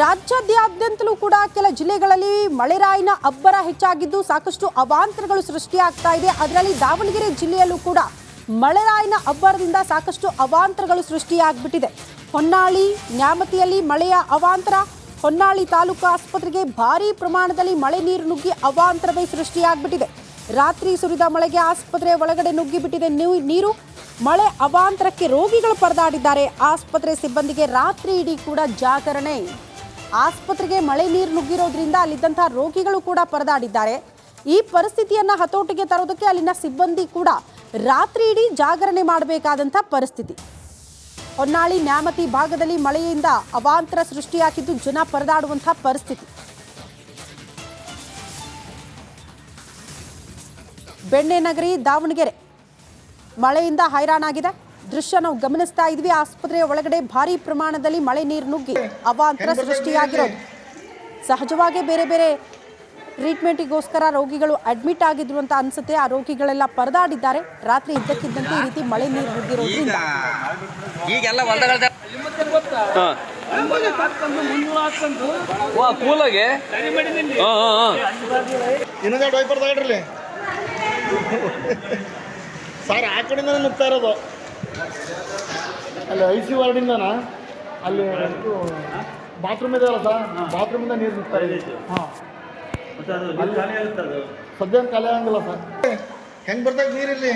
ರಾಜ್ಯಾದ್ಯಂತಲೂ ಕೂಡ ಕೆಲ ಜಿಲ್ಲೆಗಳಲ್ಲಿ ಮಳೆರಾಯಿನ ಅಬ್ಬರ ಹೆಚ್ಚಾಗಿದ್ದು ಸಾಕಷ್ಟು ಅವಾಂತರಗಳು ಸೃಷ್ಟಿಯಾಗ್ತಾ ಇದೆ. ಅದರಲ್ಲಿ ದಾವಣಗೆರೆ ಜಿಲ್ಲೆಯಲ್ಲೂ ಕೂಡ ಮಳೆರಾಯಿನ ಅಬ್ಬರದಿಂದ ಸಾಕಷ್ಟು ಅವಾಂತರಗಳು ಸೃಷ್ಟಿಯಾಗ್ಬಿಟ್ಟಿದೆ. ಹೊನ್ನಾಳಿ, ನ್ಯಾಮತಿಯಲ್ಲಿ ಮಳೆಯ ಅವಾಂತರ, ಹೊನ್ನಾಳಿ ತಾಲೂಕು ಆಸ್ಪತ್ರೆಗೆ ಭಾರೀ ಪ್ರಮಾಣದಲ್ಲಿ ಮಳೆ ನೀರು ನುಗ್ಗಿ ಅವಾಂತರವೇ ಸೃಷ್ಟಿಯಾಗ್ಬಿಟ್ಟಿದೆ. ರಾತ್ರಿ ಸುರಿದ ಮಳೆಗೆ ಆಸ್ಪತ್ರೆ ಒಳಗಡೆ ನುಗ್ಗಿಬಿಟ್ಟಿದೆ ನೀರು. ಮಳೆ ಅವಾಂತರಕ್ಕೆ ರೋಗಿಗಳು ಪರದಾಡಿದ್ದಾರೆ. ಆಸ್ಪತ್ರೆ ಸಿಬ್ಬಂದಿಗೆ ರಾತ್ರಿ ಇಡೀ ಕೂಡ ಜಾಗರಣೆ. ಆಸ್ಪತ್ರೆಗೆ ಮಳೆ ನೀರು ನುಗ್ಗಿರೋದ್ರಿಂದ ಅಲ್ಲಿದ್ದಂತಹ ರೋಗಿಗಳು ಕೂಡ ಪರದಾಡಿದ್ದಾರೆ. ಈ ಪರಿಸ್ಥಿತಿಯನ್ನ ಹತೋಟಿಗೆ ತರೋದಕ್ಕೆ ಅಲ್ಲಿನ ಸಿಬ್ಬಂದಿ ಕೂಡ ರಾತ್ರಿ ಇಡೀ ಜಾಗರಣೆ ಮಾಡಬೇಕಾದಂಥ ಪರಿಸ್ಥಿತಿ. ಹೊನ್ನಾಳಿ ನ್ಯಾಮತಿ ಭಾಗದಲ್ಲಿ ಮಳೆಯಿಂದ ಅವಾಂತರ ಸೃಷ್ಟಿಯಾಗಿದ್ದು ಜನ ಪರದಾಡುವಂತಹ ಪರಿಸ್ಥಿತಿ. ಬೆಣ್ಣೆನಗರಿ ದಾವಣಗೆರೆ ಮಳೆಯಿಂದ ಹೈರಾಣಾಗಿದೆ. ದೃಶ್ಯ ನಾವು ಗಮನಿಸ್ತಾ ಇದ್ವಿ. ಆಸ್ಪತ್ರೆಯ ಒಳಗಡೆ ಭಾರಿ ಪ್ರಮಾಣದಲ್ಲಿ ಮಳೆ ನೀರು ನುಗ್ಗಿ ಅವಾಂತರ ಸೃಷ್ಟಿಯಾಗಿರೋದು. ಸಹಜವಾಗಿ ಬೇರೆ ಬೇರೆ ಟ್ರೀಟ್ಮೆಂಟಿಗೋಸ್ಕರ ರೋಗಿಗಳು ಅಡ್ಮಿಟ್ ಆಗಿದ್ರು ಅಂತ ಅನ್ಸುತ್ತೆ. ಆ ರೋಗಿಗಳೆಲ್ಲ ಪರದಾಡಿದ್ದಾರೆ. ರಾತ್ರಿ ಇದ್ದಕ್ಕಿದ್ದಂತೆ ಈ ರೀತಿ ಮಳೆ ನೀರು ನುಗ್ಗಿರೋದ್ರಿಂದ. ಸರ್ ಆ ಕಡೆಯಿಂದ ನುಗ್ತಾ ಇರೋದು. ಅಲ್ಲಿ ಐ ಸಿ ವಾರ್ಡಿಂದ ಅಲ್ಲಿ ಬಾತ್ರೂಮ್ ಇದೆಯಲ್ಲ ಸರ್? ಬಾತ್ರೂಮಿಂದ ನೀರು ಸಿಗ್ತಾ ಇದೆ. ಹಾಂ. ಸದ್ಯ ಖಾಲಿ ಆಗಂಗಿಲ್ಲ ಸರ್. ಹೆಂಗೆ ಬರ್ತಾ ಇದೆ ನೀರಿಲ್ಲಿ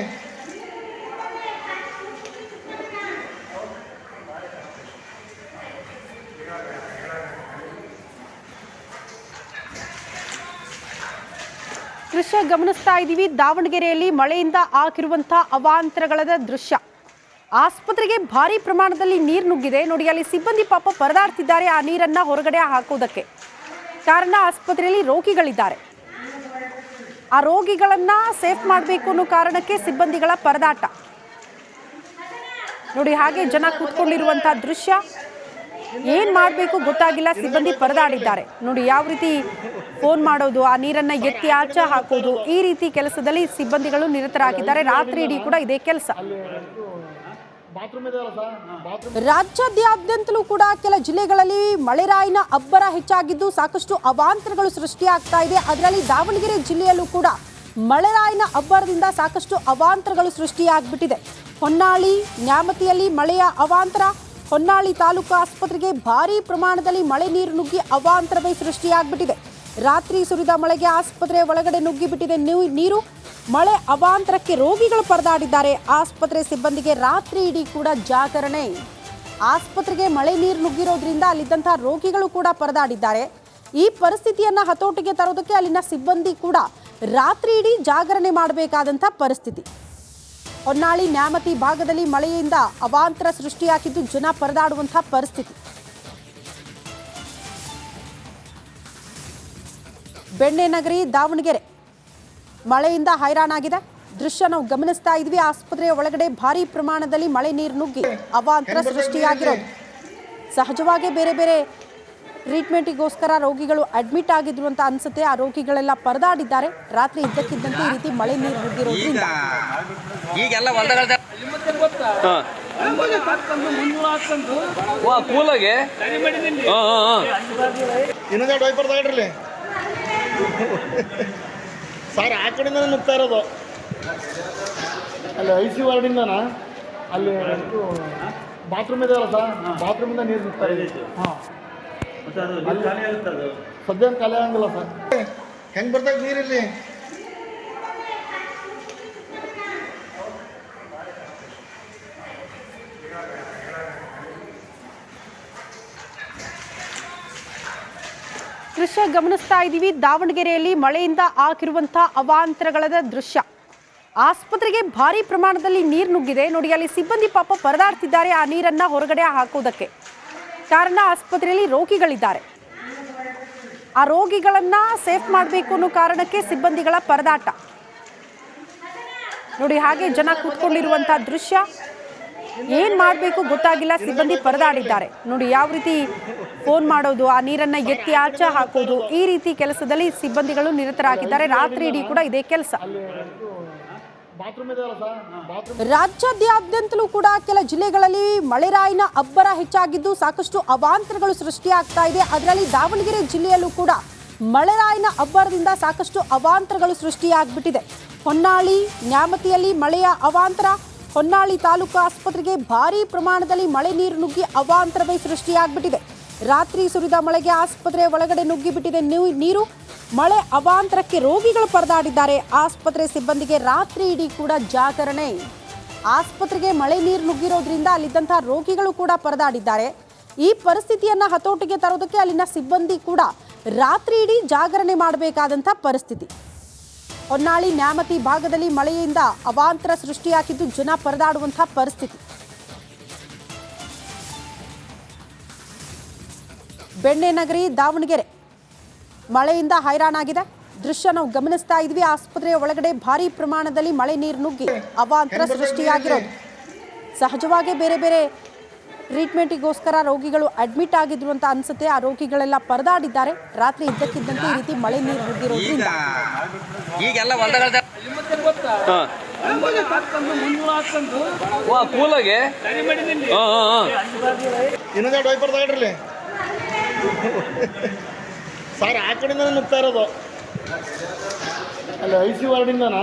ದೃಶ್ಯ ಗಮನಿಸ್ತಾ ಇದ್ದೀವಿ ದಾವಣಗೆರೆಯಲ್ಲಿ ಮಳೆಯಿಂದ ಆಗಿರುವಂತಹ ಅವಾಂತರಗಳ ದೃಶ್ಯ. ಆಸ್ಪತ್ರೆಗೆ ಭಾರಿ ಪ್ರಮಾಣದಲ್ಲಿ ನೀರು ನುಗ್ಗಿದೆ. ನೋಡಿ, ಅಲ್ಲಿ ಸಿಬ್ಬಂದಿ ಪಾಪ ಪರದಾಡ್ತಿದ್ದಾರೆ ಆ ನೀರನ್ನ ಹೊರಗಡೆ ಹಾಕೋದಕ್ಕೆ. ಕಾರಣ, ಆಸ್ಪತ್ರೆಯಲ್ಲಿ ರೋಗಿಗಳಿದ್ದಾರೆ. ಆ ರೋಗಿಗಳನ್ನ ಸೇಫ್ ಮಾಡಬೇಕು ಅನ್ನೋ ಕಾರಣಕ್ಕೆ ಸಿಬ್ಬಂದಿಗಳ ಪರದಾಟ. ನೋಡಿ, ಹಾಗೆ ಜನ ಕೂತ್ಕೊಂಡಿರುವಂತಹ ದೃಶ್ಯ. ಏನ್ ಮಾಡಬೇಕು ಗೊತ್ತಾಗಿಲ್ಲ, ಸಿಬ್ಬಂದಿ ಪರದಾಡಿದ್ದಾರೆ. ನೋಡಿ, ಯಾವ ರೀತಿ ಫೋನ್ ಮಾಡೋದು, ಆ ನೀರನ್ನ ಎತ್ತಿ ಆಚೆ ಹಾಕೋದು, ಈ ರೀತಿ ಕೆಲಸದಲ್ಲಿ ಸಿಬ್ಬಂದಿಗಳು ನಿರತರಾಗಿದ್ದಾರೆ. ರಾತ್ರಿ ಇಡೀ ಕೂಡ ಇದೇ ಕೆಲಸ. ರಾಜ್ಯಾದ್ಯಂತಲೂ ಕೂಡ ಕೆಲ ಜಿಲ್ಲೆಗಳಲ್ಲಿ ಮಳೆರಾಯಿನ ಅಬ್ಬರ ಹೆಚ್ಚಾಗಿದ್ದು ಸಾಕಷ್ಟು ಅವಾಂತರಗಳು ಸೃಷ್ಟಿಯಾಗ್ತಾ ಇದೆ. ಅದರಲ್ಲಿ ದಾವಣಗೆರೆ ಜಿಲ್ಲೆಯಲ್ಲೂ ಕೂಡ ಮಳೆರಾಯಿನ ಅಬ್ಬರದಿಂದ ಸಾಕಷ್ಟು ಅವಾಂತರಗಳು ಸೃಷ್ಟಿಯಾಗ್ಬಿಟ್ಟಿದೆ. ಹೊನ್ನಾಳಿ ನ್ಯಾಮತಿಯಲ್ಲಿ ಮಳೆಯ ಅವಾಂತರ ಹೊನ್ನಾಳಿ ತಾಲೂಕು ಆಸ್ಪತ್ರೆಗೆ ಭಾರಿ ಪ್ರಮಾಣದಲ್ಲಿ ಮಳೆ ನೀರು ನುಗ್ಗಿ ಅವಾಂತರವೇ ಸೃಷ್ಟಿಯಾಗ್ಬಿಟ್ಟಿದೆ. ರಾತ್ರಿ ಸುರಿದ ಮಳೆಗೆ ಆಸ್ಪತ್ರೆಯ ಒಳಗಡೆ ನುಗ್ಗಿಬಿಟ್ಟಿದೆ ನೀರು. ಮಳೆ ಅವಾಂತರಕ್ಕೆ ರೋಗಿಗಳು ಪರದಾಡಿದ್ದಾರೆ. ಆಸ್ಪತ್ರೆ ಸಿಬ್ಬಂದಿಗೆ ರಾತ್ರಿ ಇಡೀ ಕೂಡ ಜಾಗರಣೆ. ಆಸ್ಪತ್ರೆಗೆ ಮಳೆ ನೀರು ನುಗ್ಗಿರೋದ್ರಿಂದ ಅಲ್ಲಿದ್ದಂಥ ರೋಗಿಗಳು ಕೂಡ ಪರದಾಡಿದ್ದಾರೆ. ಈ ಪರಿಸ್ಥಿತಿಯನ್ನ ಹತೋಟಿಗೆ ತರೋದಕ್ಕೆ ಅಲ್ಲಿನ ಸಿಬ್ಬಂದಿ ಕೂಡ ರಾತ್ರಿ ಇಡೀ ಜಾಗರಣೆ ಮಾಡಬೇಕಾದಂಥ ಪರಿಸ್ಥಿತಿ. ಹೊನ್ನಾಳಿ, ನ್ಯಾಮತಿ ಭಾಗದಲ್ಲಿ ಮಳೆಯಿಂದ ಅವಾಂತರ ಸೃಷ್ಟಿಯಾಗಿದ್ದು ಜನ ಪರದಾಡುವಂತಹ ಪರಿಸ್ಥಿತಿ. ಬೆಣ್ಣೆನಗರಿ ದಾವಣಗೆರೆ. ಮಳೆಯಿಂದ ಹೈರಾಣಾಗಿದೆ. ದೃಶ್ಯ ನಾವು ಗಮನಿಸ್ತಾ ಇದ್ವಿ. ಆಸ್ಪತ್ರೆಯ ಒಳಗಡೆ ಭಾರಿ ಪ್ರಮಾಣದಲ್ಲಿ ಮಳೆ ನೀರು ನುಗ್ಗಿ ಅವಾಂತರ ಸೃಷ್ಟಿಯಾಗಿರೋದು. ಸಹಜವಾಗಿ ಬೇರೆ ಬೇರೆ ಟ್ರೀಟ್ಮೆಂಟಿಗೋಸ್ಕರ ರೋಗಿಗಳು ಅಡ್ಮಿಟ್ ಆಗಿದ್ರು ಅಂತ ಅನ್ಸುತ್ತೆ. ಆ ರೋಗಿಗಳೆಲ್ಲ ಪರದಾಡಿದ್ದಾರೆ. ರಾತ್ರಿ ಇದ್ದಕ್ಕಿದ್ದಂತೆ ಈ ರೀತಿ ಮಳೆ ನೀರು ನುಗ್ಗಿರೋದ್ರಿಂದ. ಕೂಲಾಗೆ? ಸರ್ ಆ ಕಡೆಯಿಂದ ನುಗ್ತಾ ಇರೋದು. ಅಲ್ಲಿ ಐ ಸಿ ವಾರ್ಡಿಂದನ? ಅಲ್ಲಿ ಬಾತ್ರೂಮ್ ಇದೆಯಲ್ಲ ಸರ್? ಬಾತ್ರೂಮಿಂದ ನೀರು ನುಗ್ತಾ ಇದೆ. ಹಾಂ. ಸದ್ಯ ಖಾಲಿ ಆಗಂಗಿಲ್ಲ ಸರ್. ಹೆಂಗೆ ಬರ್ತಾ ನೀರಿ ನೀರಿಲ್ಲಿ? ದೃಶ್ಯ ಗಮನಿಸ್ತಾ ಇದ್ದೀವಿ. ದಾವಣಗೆರೆಯಲ್ಲಿ ಮಳೆಯಿಂದ ಆಗಿರುವಂತಹ ಅವಾಂತರಗಳ ದೃಶ್ಯ. ಆಸ್ಪತ್ರೆಗೆ ಭಾರಿ ಪ್ರಮಾಣದಲ್ಲಿ ನೀರು ನುಗ್ಗಿದೆ. ನೋಡಿ, ಅಲ್ಲಿ ಸಿಬ್ಬಂದಿ ಪಾಪ ಪರದಾಡ್ತಿದ್ದಾರೆ ಆ ನೀರನ್ನ ಹೊರಗಡೆ ಹಾಕೋದಕ್ಕೆ ಕಾರಣ, ಆಸ್ಪತ್ರೆಯಲ್ಲಿ ರೋಗಿಗಳಿದ್ದಾರೆ. ಆ ರೋಗಿಗಳನ್ನ ಸೇಫ್ ಮಾಡಬೇಕು ಅನ್ನೋ ಕಾರಣಕ್ಕೆ ಸಿಬ್ಬಂದಿಗಳ ಪರದಾಟ. ನೋಡಿ, ಹಾಗೆ ಜನ ಕೂತ್ಕೊಂಡಿರುವಂತಹ ದೃಶ್ಯ. ಏನ್ ಮಾಡಬೇಕು ಗೊತ್ತಾಗಿಲ್ಲ, ಸಿಬ್ಬಂದಿ ಪರದಾಡಿದ್ದಾರೆ. ನೋಡಿ, ಯಾವ ರೀತಿ ಫೋನ್ ಮಾಡೋದು, ಆ ನೀರನ್ನ ಎತ್ತಿ ಆಚೆ ಹಾಕೋದು, ಈ ರೀತಿ ಕೆಲಸದಲ್ಲಿ ಸಿಬ್ಬಂದಿಗಳು ನಿರತರಾಗಿದ್ದಾರೆ. ರಾತ್ರಿ ಇಡೀ ಕೂಡ ಇದೇ ಕೆಲಸ. ರಾಜ್ಯಾದ್ಯಂತಲೂ ಕೂಡ ಕೆಲ ಜಿಲ್ಲೆಗಳಲ್ಲಿ ಮಳೆರಾಯಿನ ಅಬ್ಬರ ಹೆಚ್ಚಾಗಿದ್ದು ಸಾಕಷ್ಟು ಅವಾಂತರಗಳು ಸೃಷ್ಟಿಯಾಗ್ತಾ ಇದೆ. ಅದರಲ್ಲಿ ದಾವಣಗೆರೆ ಜಿಲ್ಲೆಯಲ್ಲೂ ಕೂಡ ಮಳೆರಾಯಿನ ಅಬ್ಬರದಿಂದ ಸಾಕಷ್ಟು ಅವಾಂತರಗಳು ಸೃಷ್ಟಿಯಾಗ್ಬಿಟ್ಟಿದೆ. ಹೊನ್ನಾಳಿ, ನ್ಯಾಮತಿಯಲ್ಲಿ ಮಳೆಯ ಅವಾಂತರ ಹೊನ್ನಾಳಿ ತಾಲೂಕು ಆಸ್ಪತ್ರೆಗೆ ಭಾರೀ ಪ್ರಮಾಣದಲ್ಲಿ ಮಳೆ ನೀರು ನುಗ್ಗಿ ಅವಾಂತರವೇ ಸೃಷ್ಟಿಯಾಗ್ಬಿಟ್ಟಿದೆ. ರಾತ್ರಿ ಸುರಿದ ಮಳೆಗೆ ಆಸ್ಪತ್ರೆ ಒಳಗಡೆ ನುಗ್ಗಿಬಿಟ್ಟಿದೆ ನೀರು. ಮಳೆ ಅವಾಂತರಕ್ಕೆ ರೋಗಿಗಳು ಪರದಾಡಿದ್ದಾರೆ. ಆಸ್ಪತ್ರೆ ಸಿಬ್ಬಂದಿಗೆ ರಾತ್ರಿ ಇಡೀ ಕೂಡ ಜಾಗರಣೆ. ಆಸ್ಪತ್ರೆಗೆ ಮಳೆ ನೀರು ನುಗ್ಗಿರೋದ್ರಿಂದ ಅಲ್ಲಿದ್ದಂತಹ ರೋಗಿಗಳು ಕೂಡ ಪರದಾಡಿದ್ದಾರೆ. ಈ ಪರಿಸ್ಥಿತಿಯನ್ನ ಹತೋಟಿಗೆ ತರೋದಕ್ಕೆ ಅಲ್ಲಿನ ಸಿಬ್ಬಂದಿ ಕೂಡ ರಾತ್ರಿ ಇಡೀ ಜಾಗರಣೆ ಮಾಡಬೇಕಾದಂಥ ಪರಿಸ್ಥಿತಿ. ಹೊನ್ನಾಳಿ ನ್ಯಾಮತಿ ಭಾಗದಲ್ಲಿ ಮಳೆಯಿಂದ ಅವಾಂತರ ಸೃಷ್ಟಿಯಾಗಿದ್ದು ಜನ ಪರದಾಡುವಂತಹ ಪರಿಸ್ಥಿತಿ. ಬೆಣ್ಣೆನಗರಿ ದಾವಣಗೆರೆ. ಮಳೆಯಿಂದ ಹೈರಾಣಾಗಿದೆ. ದೃಶ್ಯ ನಾವು ಗಮನಿಸ್ತಾ ಇದ್ವಿ. ಆಸ್ಪತ್ರೆಯ ಒಳಗಡೆ ಭಾರಿ ಪ್ರಮಾಣದಲ್ಲಿ ಮಳೆ ನೀರು ನುಗ್ಗಿ ಅವಾಂತರ ಸೃಷ್ಟಿಯಾಗಿರೋದು. ಸಹಜವಾಗಿ ಬೇರೆ ಬೇರೆ ಟ್ರೀಟ್ಮೆಂಟಿಗೋಸ್ಕರ ರೋಗಿಗಳು ಅಡ್ಮಿಟ್ ಆಗಿದ್ರು ಅಂತ ಅನ್ಸುತ್ತೆ. ಆ ರೋಗಿಗಳೆಲ್ಲ ಪರದಾಡಿದ್ದಾರೆ. ರಾತ್ರಿ ಇದ್ದಕ್ಕಿದ್ದಂತೆ ಈ ರೀತಿ ಮಳೆ ನೀರು ಬಿದ್ದಿರೋದ್ರಿಂದ. ಈಗೆಲ್ಲ ಸರ್ ಆ ಕಡೆಯಿಂದ ನುಗ್ತಾ ಇರೋದು. ಅಲ್ಲಿ ಐ ಸಿ ವಾರ್ಡಿಂದನ?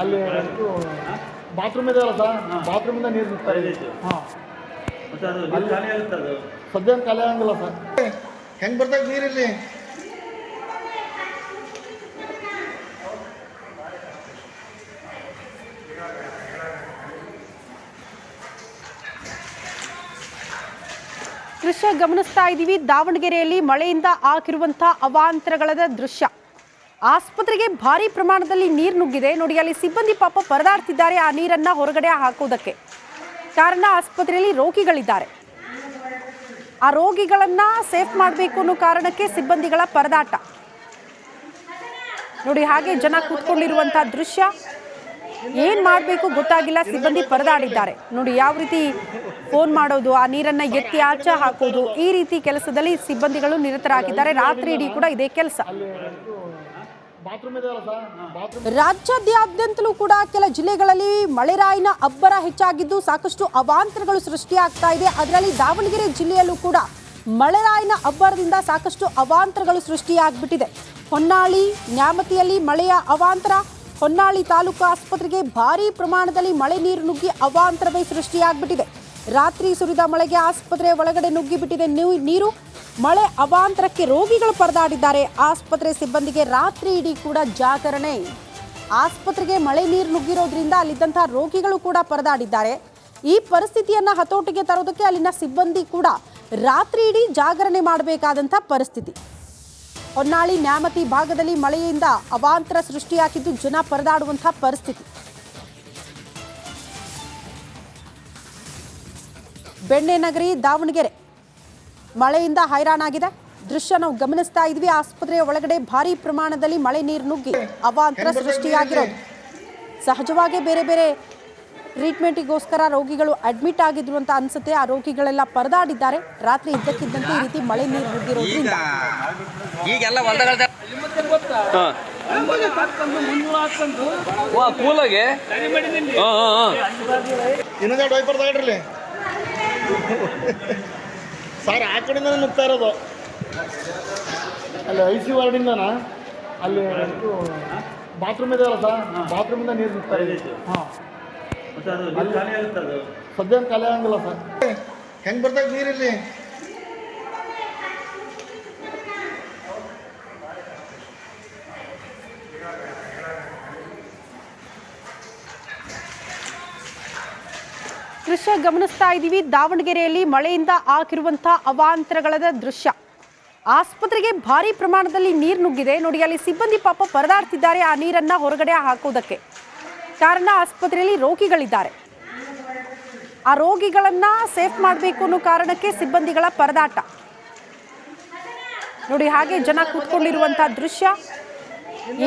ಅಲ್ಲಿ ಬಾತ್ರೂಮ್ ಬಾತ್ರೂಮ್ ಇದೆಯಲ್ಲ ಸರ್? ಬಾತ್ರೂಮಿಂದ ನೀರು ನುಗ್ತಾ ಇದೆ. ಹಾಂ. ಸದ್ಯ ಖಾಲಿ ಆಗಂಗಿಲ್ಲ ಸರ್. ಹೆಂಗೆ ಬರ್ತಾ ನೀರಿಲ್ಲಿ? ದೃಶ್ಯ ಗಮನಿಸ್ತಾ ಇದ್ದೀವಿ ದಾವಣಗೆರೆಯಲ್ಲಿ ಮಳೆಯಿಂದ ಆಗಿರುವಂತಹ ಅವಾಂತರಗಳದ ದೃಶ್ಯ. ಆಸ್ಪತ್ರೆಗೆ ಭಾರಿ ಪ್ರಮಾಣದಲ್ಲಿ ನೀರು ನುಗ್ಗಿದೆ. ನೋಡಿ ಅಲ್ಲಿ ಸಿಬ್ಬಂದಿ ಪಾಪ ಪರದಾಡ್ತಿದ್ದಾರೆ ಆ ನೀರನ್ನ ಹೊರಗಡೆ ಹಾಕೋದಕ್ಕೆ ಕಾರಣ ಆಸ್ಪತ್ರೆಯಲ್ಲಿ ರೋಗಿಗಳಿದ್ದಾರೆ. ಆ ರೋಗಿಗಳನ್ನ ಸೇಫ್ ಮಾಡಬೇಕು ಅನ್ನೋ ಕಾರಣಕ್ಕೆ ಸಿಬ್ಬಂದಿಗಳ ಪರದಾಟ. ನೋಡಿ, ಹಾಗೆ ಜನ ಕೂತ್ಕೊಂಡಿರುವಂತಹ ದೃಶ್ಯ. ಏನ್ ಮಾಡಬೇಕು ಗೊತ್ತಾಗಿಲ್ಲ, ಸಿಬ್ಬಂದಿ ಪರದಾಡಿದ್ದಾರೆ. ನೋಡಿ, ಯಾವ ರೀತಿ ಫೋನ್ ಮಾಡೋದು, ಆ ನೀರನ್ನ ಎತ್ತಿ ಆಚೆ ಹಾಕೋದು, ಈ ರೀತಿ ಕೆಲಸದಲ್ಲಿ ಸಿಬ್ಬಂದಿಗಳು ನಿರತರಾಗಿದ್ದಾರೆ. ರಾತ್ರಿ ಇಡೀ ಕೂಡ ಇದೇ ಕೆಲಸ. ಬಾತ್ರೂಮ್ ಇದೆಯಲ್ಲ ಸರ್ ಬಾತ್ರೂಮ್ ರಾಜ್ಯಾದ್ಯಂತಲೂ ಕೂಡ ಕೆಲ ಜಿಲ್ಲೆಗಳಲ್ಲಿ ಮಳೆರಾಯಿನ ಅಬ್ಬರ ಹೆಚ್ಚಾಗಿದ್ದು ಸಾಕಷ್ಟು ಅವಾಂತರಗಳು ಸೃಷ್ಟಿಯಾಗ್ತಾ ಇದೆ. ಅದರಲ್ಲಿ ದಾವಣಗೆರೆ ಜಿಲ್ಲೆಯಲ್ಲೂ ಕೂಡ ಮಳೆರಾಯಿನ ಅಬ್ಬರದಿಂದ ಸಾಕಷ್ಟು ಅವಾಂತರಗಳು ಸೃಷ್ಟಿಯಾಗ್ಬಿಟ್ಟಿದೆ. ಹೊನ್ನಾಳಿ ನ್ಯಾಮತಿಯಲ್ಲಿ ಮಳೆಯ ಅವಾಂತರ ಹೊನ್ನಾಳಿ ತಾಲೂಕು ಆಸ್ಪತ್ರೆಗೆ ಭಾರೀ ಪ್ರಮಾಣದಲ್ಲಿ ಮಳೆ ನೀರು ನುಗ್ಗಿ ಅವಾಂತರವೇ ಸೃಷ್ಟಿಯಾಗ್ಬಿಟ್ಟಿದೆ. ರಾತ್ರಿ ಸುರಿದ ಮಳೆಗೆ ಆಸ್ಪತ್ರೆ ಒಳಗಡೆ ನುಗ್ಗಿಬಿಟ್ಟಿದೆ ನೀರು. ಮಳೆ ಅವಾಂತರಕ್ಕೆ ರೋಗಿಗಳು ಪರದಾಡಿದ್ದಾರೆ. ಆಸ್ಪತ್ರೆ ಸಿಬ್ಬಂದಿಗೆ ರಾತ್ರಿ ಇಡೀ ಕೂಡ ಜಾಗರಣೆ. ಆಸ್ಪತ್ರೆಗೆ ಮಳೆ ನೀರು ನುಗ್ಗಿರೋದ್ರಿಂದ ಅಲ್ಲಿದ್ದಂತಹ ರೋಗಿಗಳು ಕೂಡ ಪರದಾಡಿದ್ದಾರೆ. ಈ ಪರಿಸ್ಥಿತಿಯನ್ನ ಹತೋಟಿಗೆ ತರೋದಕ್ಕೆ ಅಲ್ಲಿನ ಸಿಬ್ಬಂದಿ ಕೂಡ ರಾತ್ರಿ ಇಡೀ ಜಾಗರಣೆ ಮಾಡಬೇಕಾದಂಥ ಪರಿಸ್ಥಿತಿ. ಹೊನ್ನಾಳಿ ನ್ಯಾಮತಿ ಭಾಗದಲ್ಲಿ ಮಳೆಯಿಂದ ಅವಾಂತರ ಸೃಷ್ಟಿಯಾಗಿದ್ದು ಜನ ಪರದಾಡುವಂತಹ ಪರಿಸ್ಥಿತಿ. ಬೆಣ್ಣೆನಗರಿ ದಾವಣಗೆರೆ. ಮಳೆಯಿಂದ ಹೈರಾಣಾಗಿದೆ. ದೃಶ್ಯ ನಾವು ಗಮನಿಸ್ತಾ ಇದ್ವಿ. ಆಸ್ಪತ್ರೆಯ ಒಳಗಡೆ ಭಾರಿ ಪ್ರಮಾಣದಲ್ಲಿ ಮಳೆ ನೀರು ನುಗ್ಗಿ ಅವಾಂತರ ಸೃಷ್ಟಿಯಾಗಿರೋದು. ಸಹಜವಾಗಿ ಬೇರೆ ಬೇರೆ ಟ್ರೀಟ್ಮೆಂಟಿಗೋಸ್ಕರ ರೋಗಿಗಳು ಅಡ್ಮಿಟ್ ಆಗಿದ್ರು ಅಂತ ಅನ್ಸುತ್ತೆ. ಆ ರೋಗಿಗಳೆಲ್ಲ ಪರದಾಡಿದ್ದಾರೆ. ರಾತ್ರಿ ಇದ್ದಕ್ಕಿದ್ದಂತೆ ಈ ರೀತಿ ಮಳೆ ನೀರು ನುಗ್ಗಿರೋದ್ರಿಂದ. ಕೂಲಾಗೆ? ಸರ್ ಆ ಕಡೆಯಿಂದ ನುಗ್ತಾ ಇರೋದು. ಅಲ್ಲಿ ಐ ಸಿ ವಾರ್ಡಿಂದನ? ಅಲ್ಲಿ ಬಾತ್ರೂಮ್ ಬಾತ್ರೂಮ್ ಇದೆಯಲ್ಲ ಸರ್? ಬಾತ್ರೂಮಿಂದ ನೀರು ನುಗ್ತಾ ಇದೆ. ಹಾಂ. ಸದ್ಯ ಖಾಲಿ ಆಗಂಗಿಲ್ಲ ಸರ್. ಹೆಂಗೆ ಬರ್ತಾ ನೀರಿಲ್ಲಿ? ದೃಶ್ಯ ಗಮನಿಸ್ತಾ ಇದ್ದೀವಿ. ದಾವಣಗೆರೆಯಲ್ಲಿ ಮಳೆಯಿಂದ ಆಗಿರುವಂತಹ ಅವಾಂತರಗಳ ದೃಶ್ಯ. ಆಸ್ಪತ್ರೆಗೆ ಭಾರಿ ಪ್ರಮಾಣದಲ್ಲಿ ನೀರು ನುಗ್ಗಿದೆ. ನೋಡಿ, ಅಲ್ಲಿ ಸಿಬ್ಬಂದಿ ಪಾಪ ಪರದಾಡ್ತಿದ್ದಾರೆ ಆ ನೀರನ್ನ ಹೊರಗಡೆ ಹಾಕೋದಕ್ಕೆ. ಕಾರಣ, ಆಸ್ಪತ್ರೆಯಲ್ಲಿ ರೋಗಿಗಳಿದ್ದಾರೆ. ಆ ರೋಗಿಗಳನ್ನ ಸೇಫ್ ಮಾಡಬೇಕು ಅನ್ನೋ ಕಾರಣಕ್ಕೆ ಸಿಬ್ಬಂದಿಗಳ ಪರದಾಟ. ನೋಡಿ, ಹಾಗೆ ಜನ ಕೂತ್ಕೊಂಡಿರುವಂತಹ ದೃಶ್ಯ.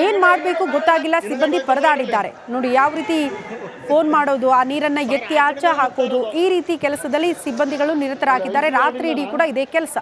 ಏನ್ ಮಾಡಬೇಕು ಗೊತ್ತಾಗಿಲ್ಲ ಸಿಬ್ಬಂದಿ ಪರದಾಡಿದ್ದಾರೆ ನೋಡಿ ಯಾವ ರೀತಿ ಫೋನ್ ಮಾಡೋದು ಆ ನೀರನ್ನ ಎತ್ತಿ ಆಚೆ ಹಾಕೋದು ಈ ರೀತಿ ಕೆಲಸದಲ್ಲಿ ಸಿಬ್ಬಂದಿಗಳು ನಿರತರಾಗಿದ್ದಾರೆ ರಾತ್ರಿ ಇಡೀ ಕೂಡ ಇದೇ ಕೆಲಸ